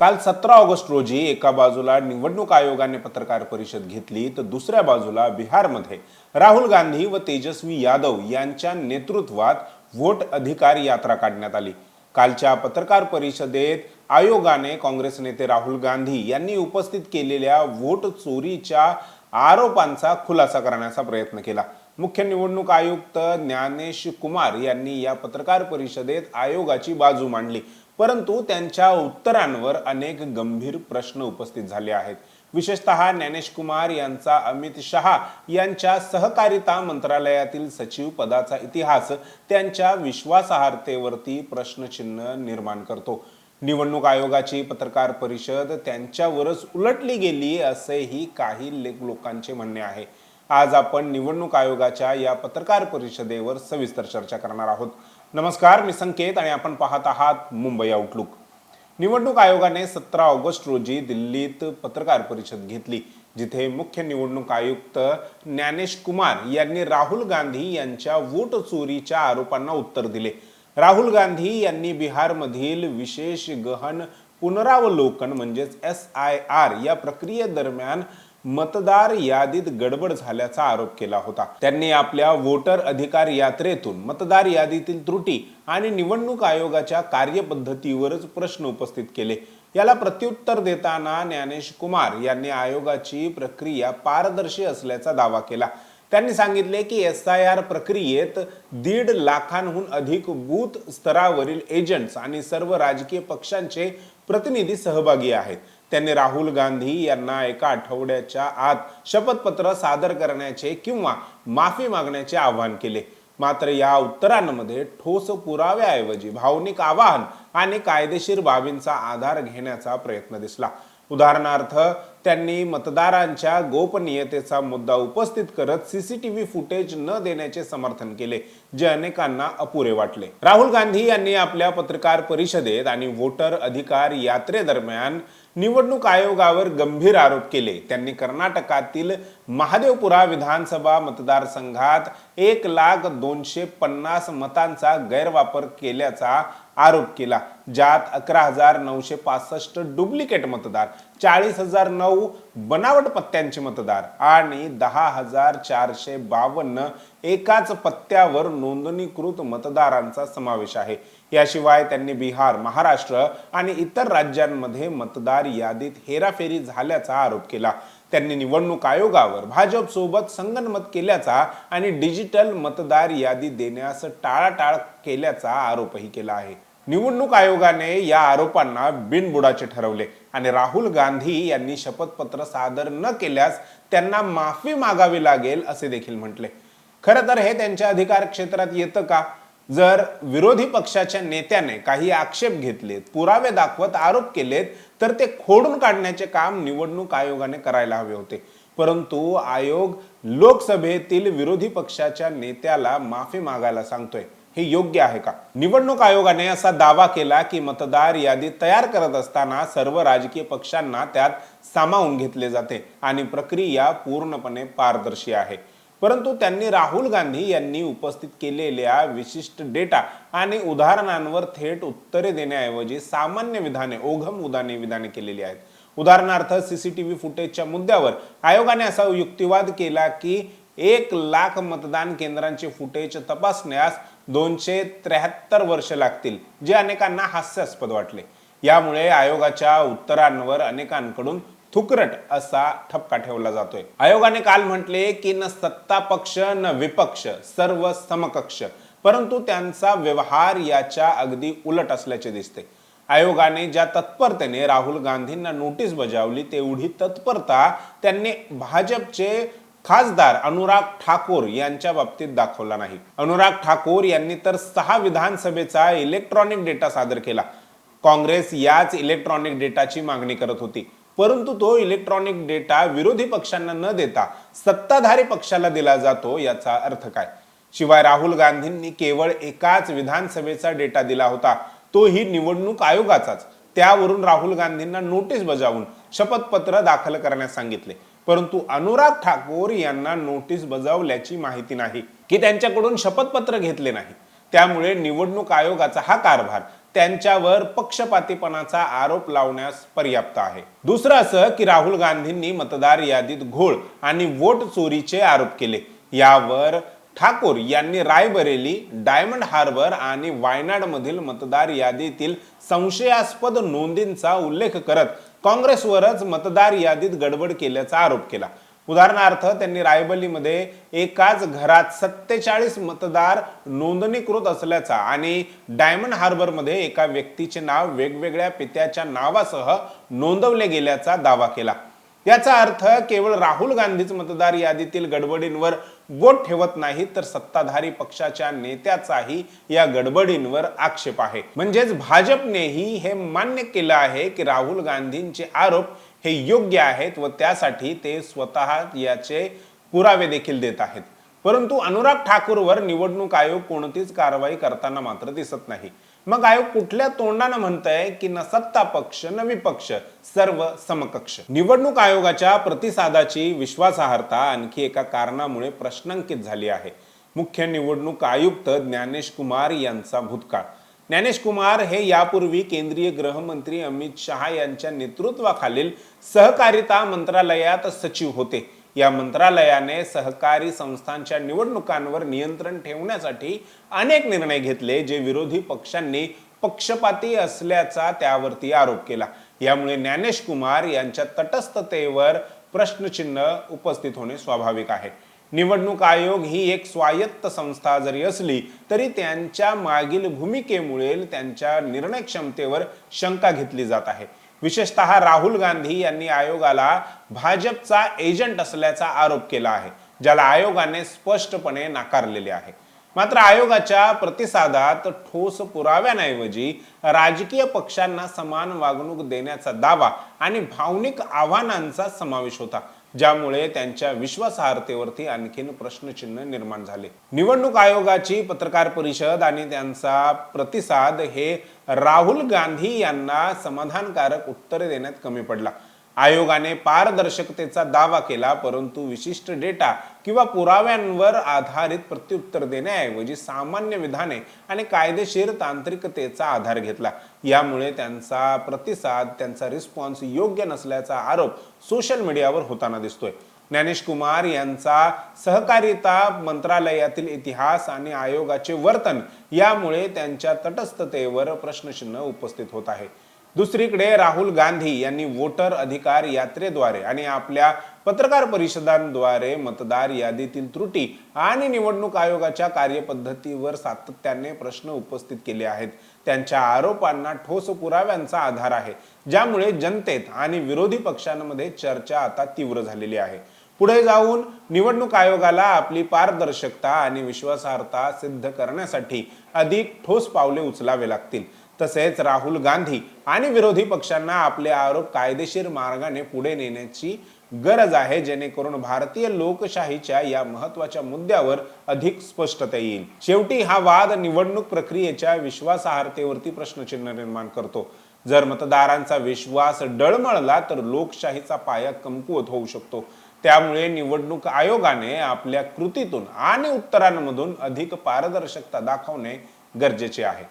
काल सतरा ऑगस्ट रोजी एका बाजूला निवडणूक आयोगाने पत्रकार परिषद घेतली तर दुसऱ्या बाजूला बिहारमध्ये राहुल गांधी व तेजस्वी यादव यांच्या नेतृत्वात व्होट अधिकार यात्रा काढण्यात आली. कालच्या पत्रकार परिषदेत आयोगाने काँग्रेस नेते राहुल गांधी यांनी उपस्थित केलेल्या व्होट चोरीच्या आरोपांचा खुलासा करण्याचा प्रयत्न केला. मुख्य निवडणूक आयुक्त ज्ञानेश कुमार यांनी या पत्रकार परिषदेत आयोगाची बाजू मांडली. परंतु त्यांच्या उत्तरांवर अनेक गंभीर प्रश्न उपस्थित झाले आहेत. विशेषतः ज्ञानेश कुमार यांचा अमित शहा यांच्या सहकारिता मंत्रालयातील सचिव पदाचा इतिहास त्यांच्या विश्वासार्हतेवरती प्रश्नचिन्ह निर्माण करतो. निवडणूक आयोगाची पत्रकार परिषद त्यांच्यावरच उलटली गेली असेही काही लोकांचे म्हणणे आहे. आज आपण निवडणूक आयोगाच्या या पत्रकार परिषदेवर सविस्तर चर्चा करणार आहोत. नमस्कार मी संकेत आणि आपण पाहत आहात मुंबई आउटलुक निवडणूक आयोगाने सतरा ऑगस्ट रोजी दिल्लीत पत्रकार परिषद घेतली जिथे मुख्य निवडणूक आयुक्त ज्ञानेश कुमार यांनी राहुल गांधी यांच्या वोट चोरीच्या आरोपांना उत्तर दिले. राहुल गांधी यांनी बिहारमधील विशेष गहन पुनरावलोकन म्हणजेच एस आय आर या प्रक्रियेदरम्यान मतदार यादीत गडबड झाल्याचा आरोप केला होता. त्यांनी आपल्या वोटर अधिकार यात्रेतून मतदार यादीतील त्रुटी आणि निवडणूक आयोगाच्या कार्यपद्धतीवरच प्रश्न उपस्थित केले. याला प्रत्युत्तर देताना ज्ञानेश कुमार यांनी आयोगाची प्रक्रिया पारदर्शी असल्याचा दावा केला. त्यांनी सांगितले की एस आय आर प्रक्रियेत दीड लाखांहून अधिक बूथ स्तरावरील एजंट्स आणि सर्व राजकीय पक्षांचे प्रतिनिधी सहभागी आहेत. त्यांनी राहुल गांधी यांना एका आठवड्याच्या आत शपथपत्र सादर करण्याचे किंवा माफी मागण्याचे आवाहन केले. मात्र या उत्तरांमध्ये ठोस पुराव्याऐवजी भावनिक आवाहन आणि कायदेशीर बाबींचा आधार घेण्याचा प्रयत्न दिसला. उदाहरणार्थ त्यांनी मतदारांच्या गोपनीयतेचा मुद्दा उपस्थित करत सीसीटीव्ही फुटेज न देण्याचे समर्थन केले जे अनेकांना अपुरे वाटले. राहुल गांधी यांनी आपल्या पत्रकार परिषदेत आणि वोटर अधिकार यात्रेदरम्यान निवडणूक आयोगावर गंभीर आरोप केले. त्यांनी कर्नाटकातील महादेवपुरा विधानसभा मतदारसंघात एक लाख दोनशे पन्नास मतांचा गैरवापर केल्याचा आरोप केला. ज्यात अकरा हजार नऊशे पासष्ट डुप्लिकेट मतदार चाळीस हजार नऊ बनावट पत्त्यांचे मतदार आणि दहा हजार चारशे बावन्न एकाच पत्त्यावर नोंदणीकृत मतदारांचा समावेश आहे. याशिवाय त्यांनी बिहार महाराष्ट्र आणि इतर राज्यांमध्ये मतदार यादीत हेराफेरी झाल्याचा आरोप केला. त्यांनी निवडणूक आयोगावर भाजप सोबत संगनमत केल्याचा आणि डिजिटल मतदार यादी देण्यास टाळाटाळ केल्याचा आरोपही केला आहे. निवडणूक आयोगाने या आरोपांना बिनबुडाचे ठरवले आणि राहुल गांधी यांनी शपथपत्र सादर न केल्यास त्यांना माफी मागावी लागेल असे देखील म्हटले. खरं तर हे त्यांच्या अधिकार क्षेत्रात येतं का? जर विरोधी पक्षाच्या नेत्याने काही आक्षेप घेतलेत पुरावे दाखवत आरोप केलेत तर ते खोडून काढण्याचे काम निवडणूक आयोगाने करायला हवे होते. परंतु आयोग लोकसभेतील विरोधी पक्षाच्या नेत्याला माफी मागायला सांगतोय. हे योग्य आहे का? निवडणूक आयोगाने असा दावा केला की मतदार यादी तयार करत असताना सर्व राजकीय पक्षांना त्यात सामावून घेतले जाते आणि प्रक्रिया पूर्णपणे पारदर्शी आहे. परंतु त्यांनी राहुल गांधी यांनी उपस्थित केलेल्या विशिष्ट डेटा आणि उदाहरणांवर थेट उत्तरे देण्याऐवजी सामान्य विधाने ओघम उदाने विधाने केलेली आहेत. उदाहरणार्थ सीसीटीव्ही फुटेजच्या मुद्द्यावर आयोगाने असा युक्तिवाद केला की एक लाख मतदान केंद्रांचे फुटेज तपासण्यास दोनशे त्र्याहत्तर वर्ष लागतील जे अनेकांना हास्यास्पद वाटले. यामुळे आयोगाच्या उत्तरांवर अनेकांकडून थुकरट असा ठपका ठेवला जातोय. आयोगाने काल म्हटले की न सत्ता पक्ष न विपक्ष सर्व समकक्ष. परंतु त्यांचा व्यवहार याच्या अगदी उलट असल्याचे दिसते. आयोगाने ज्या तत्परतेने राहुल गांधींना नोटीस बजावली तेवढी तत्परता त्यांनी भाजपचे खासदार अनुराग ठाकूर यांच्या बाबतीत दाखवला नाही. अनुराग ठाकूर यांनी तर सहा विधानसभेचा इलेक्ट्रॉनिक डेटा सादर केला. काँग्रेस याच इलेक्ट्रॉनिक डेटाची मागणी करत होती. परंतु तो इलेक्ट्रॉनिक डेटा विरोधी पक्षांना न देता सत्ताधारी पक्षाला दिला जातो याचा अर्थ काय? शिवाय राहुल गांधींनी केवळ एकाच विधानसभेचा डेटा दिला होता. तोही निवडणूक आयोगाचाच. त्यावरून राहुल गांधींना नोटीस बजावून शपथपत्र दाखल करण्यास सांगितले. परंतु अनुराग ठाकूर यांना नोटीस बजावल्याची माहिती नाही. की त्यांच्याकडून शपथपत्र घेतले नाही. त्यामुळे निवडणूक आयोगाचा हा कारभार त्यांच्यावर पक्षपातीपणाचा आरोप लावण्यास पर्याप्त आहे. दुसरं असं की राहुल गांधींनी मतदार यादीत घोळ आणि वोट चोरीचे आरोप केले. यावर ठाकूर यांनी रायबरेली डायमंड हार्बर आणि वायनाडमधील मतदार यादीतील संशयास्पद नोंदींचा उल्लेख करत काँग्रेसवरच मतदार यादीत गडबड केल्याचा आरोप केला. उदाहरणार्थ त्यांनी रायबलीमध्ये एकाच घरात सत्तेचाळीस मतदार नोंदणीकृत असल्याचा आणि डायमंड हार्बरमध्ये एका व्यक्तीचे नाव वेगवेगळ्या पित्याच्या नावासह नोंदवले गेल्याचा दावा केला. याचा अर्थ केवळ राहुल गांधीच मतदार यादीतील गडबडींवर बोट ठेवत नाही तर सत्ताधारी पक्षाच्या नेत्याचाही या गडबडींवर आक्षेप आहे. म्हणजेच भाजपनेही हे मान्य केलं आहे की राहुल गांधींचे आरोप हे योग्य आहेत व त्यासाठी ते स्वतः याचे पुरावे देखील देत आहेत. परंतु अनुराग ठाकूरवर निवडणूक आयोग कोणतीच कारवाई करताना मात्र दिसत नाही. मग आयोग कुठल्या तोंडानं म्हणतंय की न सत्ता पक्ष न विपक्ष सर्व समकक्ष? निवडणूक आयोगाच्या प्रतिसादाची विश्वासार्हता आणखी एका कारणामुळे प्रश्नांकित झाली आहे. मुख्य निवडणूक आयुक्त ज्ञानेश कुमार यांचा भूतकाळ. ज्ञानेश कुमार हे यापूर्वी केंद्रीय गृहमंत्री अमित शहा यांच्या नेतृत्वाखालील सहकारिता मंत्रालयात सचिव होते. या मंत्रालयाने सहकारी संस्थांच्या निवडणुकांवर नियंत्रण ठेवण्यासाठी अनेक निर्णय घेतले जे विरोधी पक्षांनी पक्षपाती असल्याचा त्यावरती आरोप केला. यामुळे ज्ञानेश कुमार यांच्या तटस्थतेवर प्रश्नचिन्ह उपस्थित होणे स्वाभाविक आहे. निवडणूक आयोग ही एक स्वायत्त संस्था जरी असली तरी त्यांच्या मागील भूमिकेमुळे त्यांच्या निर्णय क्षमतेवर शंका घेतली जात आहे. विशेषतः राहुल गांधी यांनी आयोगाला भाजपचा एजंट असल्याचा आरोप केला आहे ज्याला आयोगाने स्पष्टपणे नाकारलेले आहे. मात्र आयोगाच्या प्रतिसादात ठोस पुराव्यांऐवजी राजकीय पक्षांना समान वागणूक देण्याचा दावा आणि भावनिक आव्हानांचा समावेश होता. ज्यामुळे त्यांच्या विश्वासार्हतेवरती आणखीन प्रश्नचिन्ह निर्माण झाले. निवडणूक आयोगाची पत्रकार परिषद आणि त्यांचा प्रतिसाद हे राहुल गांधी यांना समाधानकारक उत्तरे देण्यात कमी पडला. आयोगाने पारदर्शकतेचा दावा केला परंतु विशिष्ट डेटा किंवा पुराव्यांवर आधारित प्रत्युत्तर देण्याऐवजी सामान्य विधाने आणि कायदेशीर तांत्रिकतेचा आधार घेतला. यामुळे त्यांचा प्रतिसाद त्यांचा रिस्पॉन्स योग्य नसल्याचा आरोप सोशल मीडियावर होताना दिसतोय. ज्ञानेश कुमार यांचा सहकारिता मंत्रालयातील इतिहास आणि आयोगाचे वर्तन यामुळे त्यांच्या तटस्थतेवर प्रश्नचिन्ह उपस्थित होत आहे. दुसरीकडे राहुल गांधी यांनी वोटर अधिकार यात्रेद्वारे आणि आपल्या पत्रकार परिषदांद्वारे मतदार यादीतील त्रुटी आणि निवडणूक आयोगाच्या कार्यपद्धतीवर सातत्याने प्रश्न उपस्थित केले आहेत. त्यांच्या आरोपांना ठोस पुराव्यांचा आधार आहे ज्यामुळे जनतेत आणि विरोधी पक्षांमध्ये चर्चा आता तीव्र झालेली आहे. पुढे जाऊन निवडणूक आयोगाला आपली पारदर्शकता आणि विश्वासार्हता सिद्ध करण्यासाठी अधिक ठोस पावले उचलावे लागतील. तसेच राहुल गांधी आणि विरोधी पक्षांना आपले आरोप कायदेशीर मार्गाने पुढे नेण्याची गरज आहे जेणेकरून भारतीय लोकशाहीच्या या महत्त्वाच्या मुद्द्यावर अधिक स्पष्टता येईल. शेवटी हा वाद निवडणूक प्रक्रियेच्या विश्वासार्हतेवरती प्रश्नचिन्ह निर्माण करतो. जर मतदारांचा विश्वास डळमळला तर लोकशाहीचा पाया कमकुवत होऊ शकतो. त्यामुळे निवडणूक आयोगाने आपल्या कृतीतून आणि उत्तरांमधून अधिक पारदर्शकता दाखवणे गरजेचे आहे.